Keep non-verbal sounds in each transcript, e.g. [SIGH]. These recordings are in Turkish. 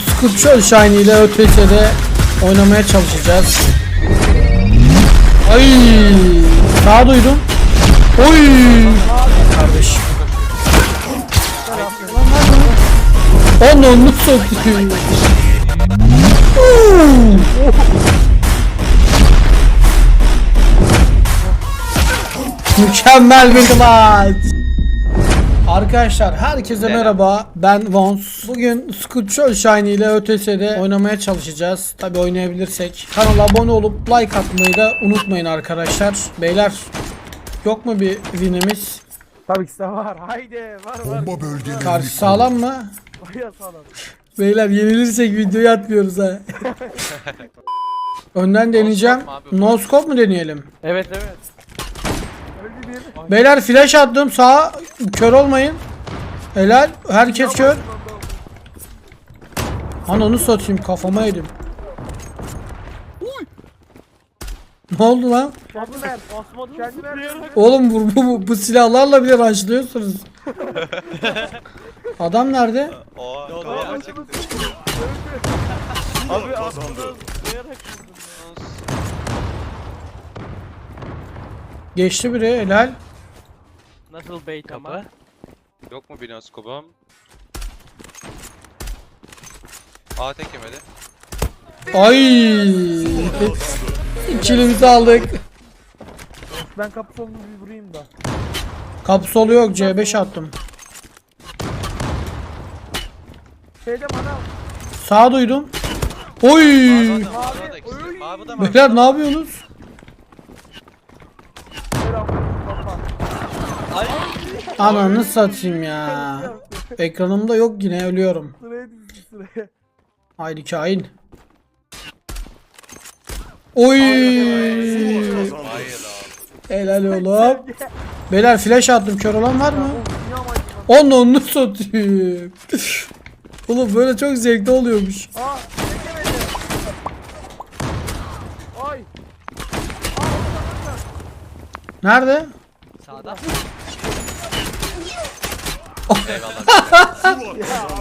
Sculpture Shiny ile ÖTS'de oynamaya çalışacağız. Ay, daha duydum. Oy! Kardeş. Onu onu. Oo! Mükemmel bir maç. Arkadaşlar herkese merhaba. Ben Vons. Bugün Sculpture Shiny ile ÖTS'de oynamaya çalışacağız. Tabi oynayabilirsek. Kanala abone olup like atmayı da unutmayın arkadaşlar. Beyler yok mu bir winimiz? Tabii ki de var. Haydi var var. Bomba bölgelerini Karşı sağlam mı? Baya sağlam. Beyler yenilirsek videoyu atmıyoruz ha. [LAUGHS] Önden deneyeceğim. No scope mu deneyelim? Evet evet. Beyler flash attım sağa kör olmayın. Helal herkes kör. Ananı satayım kafama yedim. Ne oldu lan? Basmadım. Oğlum bu, bu, bu, bu silahlarla bile rushlıyorsunuz. Adam nerede? Abi kafa çıktı. Abi kazandı. Geçti biri helal. Nasıl bait ama? Yok mu binoskopum? A tek yemedi. Ay. İkilimizi aldık. Ben kapı solunu bir vurayım da. Kapı solu yok C5 attım. Şeyde bana. Sağ duydum. Oy. Mavi adam, mavi. Mavi. Beyler ne yapıyorsunuz? Ananı satayım ya. Ekranımda yok yine ölüyorum. Sıraya dizdi sıraya. Haydi kain. Oy. Helal oğlum. Beyler flash attım kör olan var mı? Amacım. Onu onu satayım. Oğlum böyle çok zevkli oluyormuş. Aa. Nerede? Eyvallah.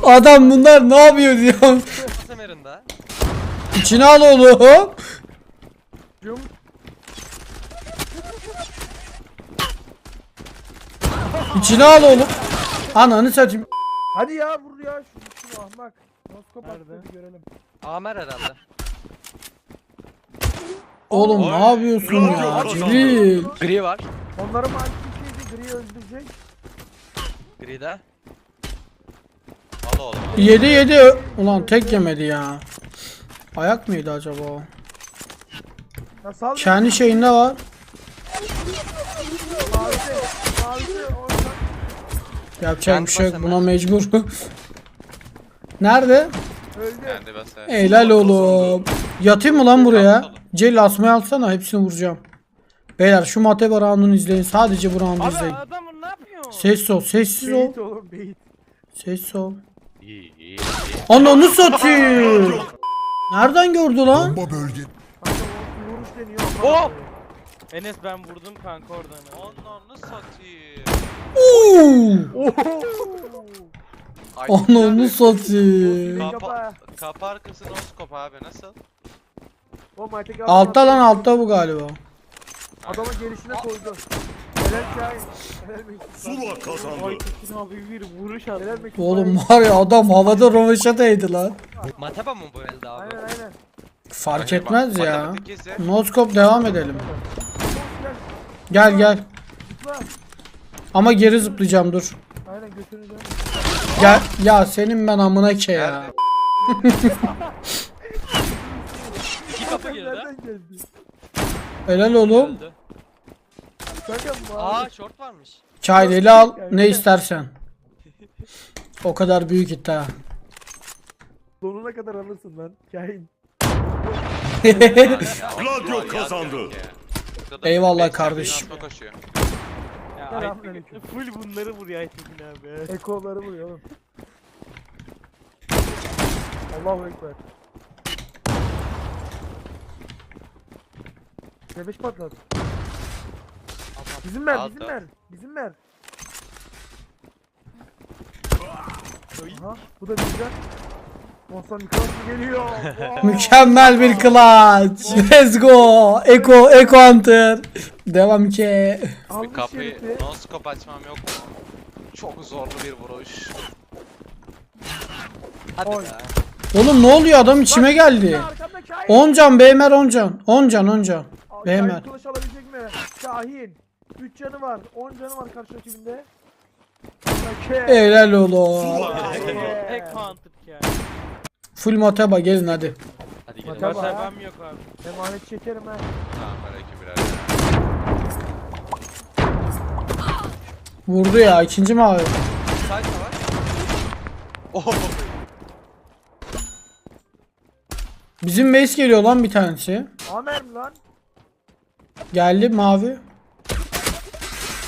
[LAUGHS] Adam bunlar ne yapıyor. Semerinde. İçine al oğlum. İçine al oğlum. Ananı satayım. Hadi ya vur ya. Şu, şu ahmak. Noskop attı bir görelim. Amer herhalde. Oğlum ne yapıyorsun ya? Cibril. Gri var. Onların malzemesiydi. Gri öldürecek. De. Al oğlum. Yedi yedi. Ulan tek yemedi ya. Ayak mıydı acaba o? Ya sal. beni. Kendi şeyinde var. Mavisi. Mavisi. Oradan. Yapacak bir şey yok buna mecbur. [LAUGHS] Nerede? Öldü. Kendi basa. Helal oğlum. Yatayım mı lan buraya? Celil asmayı alsana hepsini vuracağım. Beyler şu Mateba round'unu izleyin. Sadece bu round'u izleyin. adam Sessiz ol, sessiz ol. Beyit oğlum ol. İyi iyi. Ananı satayım. Nereden gördü lan? Bomba bölge Kanka o vuruş deniyor. Hop! Enes ben vurdum kanka oradan. Ananı satayım. Oo! Ay, Ananı satayım. Kapa, kapı arkası noskop abi nasıl? O Mighty Gun Altta lan altta bu galiba. Adamın gelişine koydu. Helal kazandı. Abi bir vuruş. Helal. Oğlum var ya adam havada rovaşataydı lan. Mateba mı bu elde abi? Aynen aynen. Fark etmez ya. Matematik ise Noskop devam edelim. Gel gel. Ama geri zıplayacağım dur. Aynen götünü dön. Gel ya senin ben amına ke ya. [LAUGHS] İki kapı girdi. Nereden geldi? Helal oğlum. Öldü. Kanka mavi. Aa short varmış. Çayleli al ne istersen. O kadar büyük iddia. Donuna kadar alırsın lan. Şahin. Gladio kazandı. Eyvallah kardeşim. Koşuyor. Ya Selamünaleyküm. Aytekin full bunları vuruyor Aytekin abi. Ekoları vuruyor oğlum. Allahu Ekber. Bebeş patlat. Bizim ver, Al bizim da. ver. Bizim ver. Aha, bu da bizden. Monster mikrofon geliyor. [LAUGHS] Wow. Mükemmel bir clutch. Let's go. Eko, Eko Hunter. Devam ki. Almış Bir kapıyı şerifi. no scope açmam yok mu? Çok zorlu bir vuruş. Hadi Oy. be. Oğlum ne oluyor adam içime geldi. Arkamda Kahin. 10 can Beymer 10 can. 10 can 10 can. Aa, Beymer. Kahin kılıç alabilecek mi? Şahin. 3 canı var. 10 canı var karşı rakibinde. Okey. Helal oğlum. Tek hunted ya. Full mataba gelin hadi. Hadi gelin. Bakalım. Varsa Tamam. ben yok abi. Emanet çekerim ha. Tamam aleyküm birer. Vurdu ya ikinci mavi. Site mi var? Oh. Bizim base geliyor lan bir tanesi. Amer mi lan? Geldi mavi.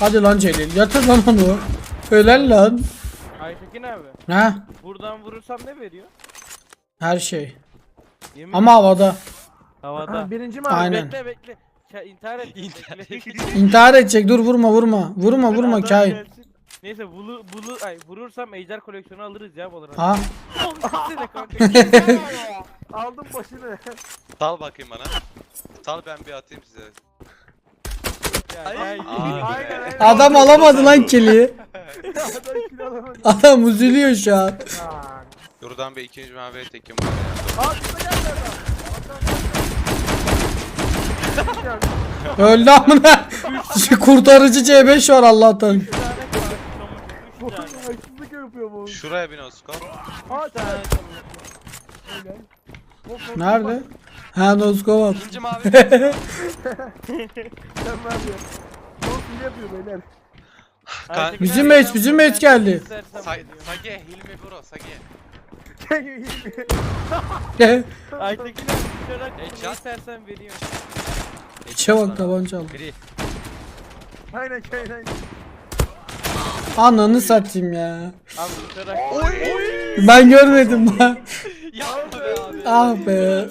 Hadi lan Celil yatır lan onu. Helal lan. Aytekin abi. Ha Buradan vurursam ne veriyor? her şey. Yemin Ama havada. havada. Ha, birinci mi abi? Aynen. Bekle bekle. Ka- intihar et. Bekle. [LAUGHS] İntihar edecek dur vurma vurma. Vurma vurma Adam kain. gelsin. Neyse bulu bulu ay vurursam ejder koleksiyonu alırız ya Valorant. Ha kanka. [LAUGHS] Aldım başını. Sal bakayım bana. Sal ben bir atayım size. Aynen aynen. adam alamadı lan kili. Adam üzülüyor şu an. Yorudan bir ikinci mavi tekim var ya. Aa şurada geldi adam. Adam. Geldi. Öldü amına. Kurtarıcı C5 var Allah'tan. Şuraya. Aa tane sen. Nerede? Ha noskop at. İkinci mavi. [LAUGHS] Sen var ya. Çok iyi yapıyor beyler. Bizim sen bizim match geldi. Sa. Sage, Hilmi bro, Sage. Aytekin abi uçarak ne Headshot. istersen veriyor. İçe bak tabanca. Biri. aynen aynen. Ananı satayım ya. Abi uçarak. Ben görmedim lan. [LAUGHS] Yapma be abi. Ah be.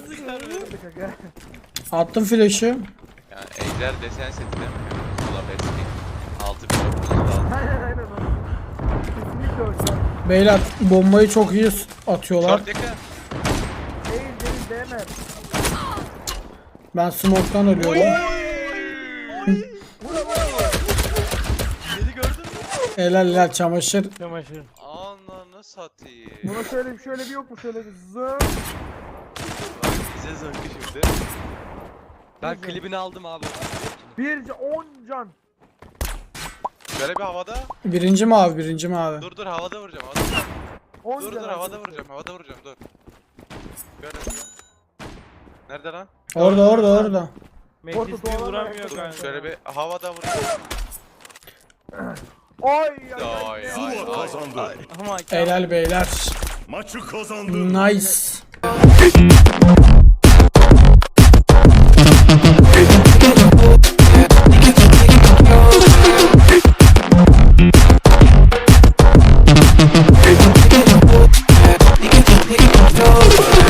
Attım flash'ı. Yani Ejder desen seti de mi? Ulan Betsy. 6000 okudunuz lazım. Aynen aynen. Kesinlikle o şu an. Beyler bombayı çok iyi atıyorlar. Short yakın. Değil değil değmez. Ben smoke'tan ölüyorum. Beni gördün mü? Helal helal çamaşır. Çamaşır. Ananı satayım. Buna şöyle bir şöyle bir yok mu şöyle bir zıng. Bize zınkı şimdi. Ben klibini aldım abi. Bir can, 10 can. Şöyle bir havada. Birinci mavi birinci mavi. Dur dur havada vuracağım. Havada. 10 Dur can. dur havada vuracağım. Havada vuracağım dur. Böyle böyle. Nerede lan? Orada orada orada. Mehdi doğru vuramıyor olarak- kanka. Şöyle bir havada vuracağım. Oy [CLEARS THROAT] Ay ay ay. Kazandı. ay. Ama Helal beyler. Maçı kazandı. Nice. Thank you.